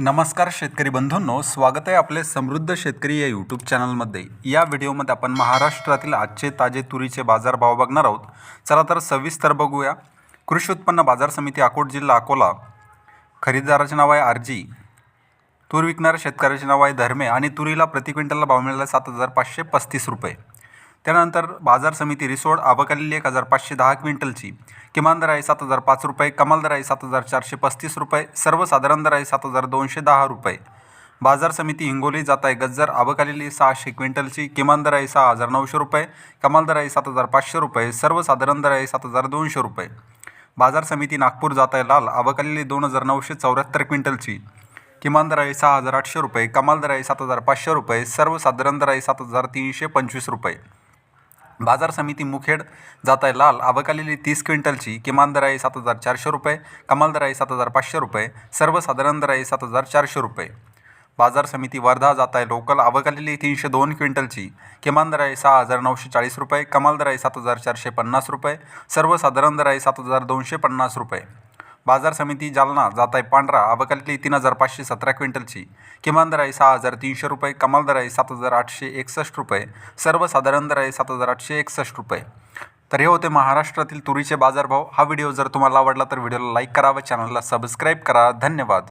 नमस्कार शेतकरी बंधूंनो स्वागत आहे आपले समृद्ध शेतकरी या यूट्यूब चॅनलमध्ये या व्हिडिओमध्ये आपण महाराष्ट्रातील आजचे ताजे तुरीचे बाजारभाव बघणार आहोत. चला तर सविस्तर बघूया. कृषी उत्पन्न बाजार समिती अकोट जिल्हा अकोला. खरेदीदाराचे नाव आहे आरजी. तूर विकणाऱ्या शेतकऱ्याचे नाव आहे धर्मे. आणि तुरीला प्रति क्विंटलला भाव मिळाला सात हजार पाचशे पस्तीस रुपये. त्यानंतर बाजार समिती रिसोड आवक एक हजार पाचशे दहा क्विंटलची. किमान दर आहे सात हजार पाच रुपये कमाल दर आहे सात हजार चारशे पस्तीस रुपये सर्वसाधारण दर आहे सात हजार दोनशे दहा रुपये. बाजार समिती हिंगोली जात आहे गज्जर आवक सहाशे क्विंटलची किमान दर आहे सहा हजार नऊशे रुपये कमाल दर आहे सात हजार पाचशे रुपये सर्वसाधारण दर आहे सात हजार दोनशे रुपये. बाजार समिती नागपूर जात आहे लाल आवक दोन हजार नऊशे चौऱ्याहत्तर क्विंटलची. किमान दर आहे सहा हजार आठशे रुपये कमाल दर आहे सात हजार पाचशे रुपये सर्वसाधारण दर आहे सात हजार तीनशे पंचवीस रुपये. बाजार समिती मुखेड जात आहे लाल अवकालेली तीस क्विंटलची. किमान दर आहे सात हजार चारशे रुपये कमाल दर आहे सात हजार पाचशे रुपये सर्वसाधारण दर आहे सात हजार चारशे रुपये. बाजार समिती वर्धा जात आहे लोकल अवकालेली तीनशे दोन क्विंटलची. किमान दर आहे सहा हजार नऊशे चाळीस रुपये कमाल दर आहे सात हजार चारशे पन्नास रुपये सर्वसाधारण दर आहे सात हजार दोनशे पन्नास रुपये. बाजार समिती जालना जात आहे पांढरा आवक तीन हजार पाचशे सतरा क्विंटलची. किमान दर आहे सहा हजार तीनशे रुपये कमाल दर आहे सात हजार आठशे एकसष्ट रुपये सर्वसाधारण दर आहे सात हजार आठशे एकसष्ट रुपये. तर हे होते महाराष्ट्रातील तुरीचे बाजारभाव. हा व्हिडिओ जर तुम्हाला आवडला तर व्हिडिओला लाईक करा व चॅनलला सबस्क्राईब करा. धन्यवाद.